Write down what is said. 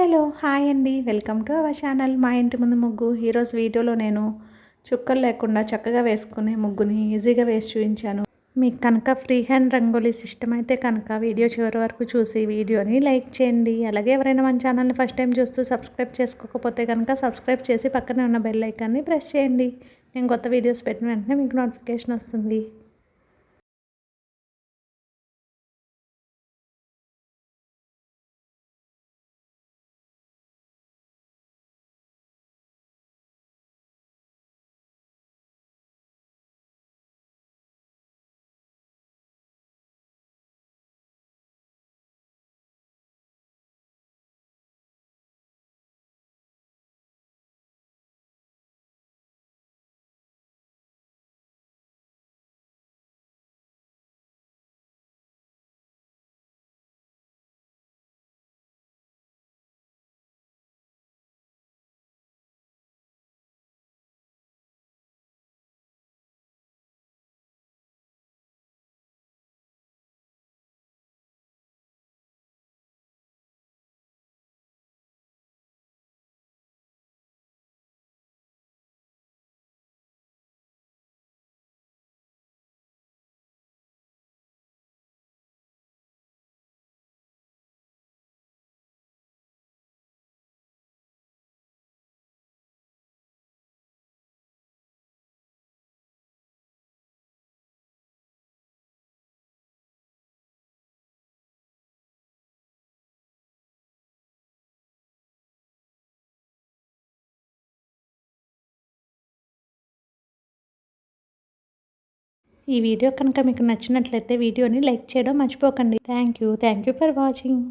Hello hi అండి. Welcome to our channel. మా ఇంటి ముందు ముగ్గు. ఈరోజు వీడియోలో నేను చుక్కలు లేకుండా చక్కగా వేసుకునే ముగ్గుని ఈజీగా వేసి చూపించాను. మీకు కనుక ఫ్రీ హ్యాండ్ రంగోలీ సిస్టమ్ అయితే కనుక వీడియో చివరి వరకు చూసి వీడియోని లైక్ చేయండి. అలాగే ఎవరైనా మన ఛానల్ని ఫస్ట్ టైం చూస్తూ సబ్స్క్రైబ్ చేసుకోకపోతే కనుక సబ్స్క్రైబ్ చేసి పక్కనే ఉన్న బెల్ ఐకాన్ని ప్రెస్ చేయండి. నేను కొత్త వీడియోస్ పెట్టిన వెంటనే మీకు నోటిఫికేషన్ వస్తుంది. ఈ వీడియో కనుక మీకు నచ్చినట్లయితే వీడియోని లైక్ చేయడం మర్చిపోకండి. Thank you thank you for watching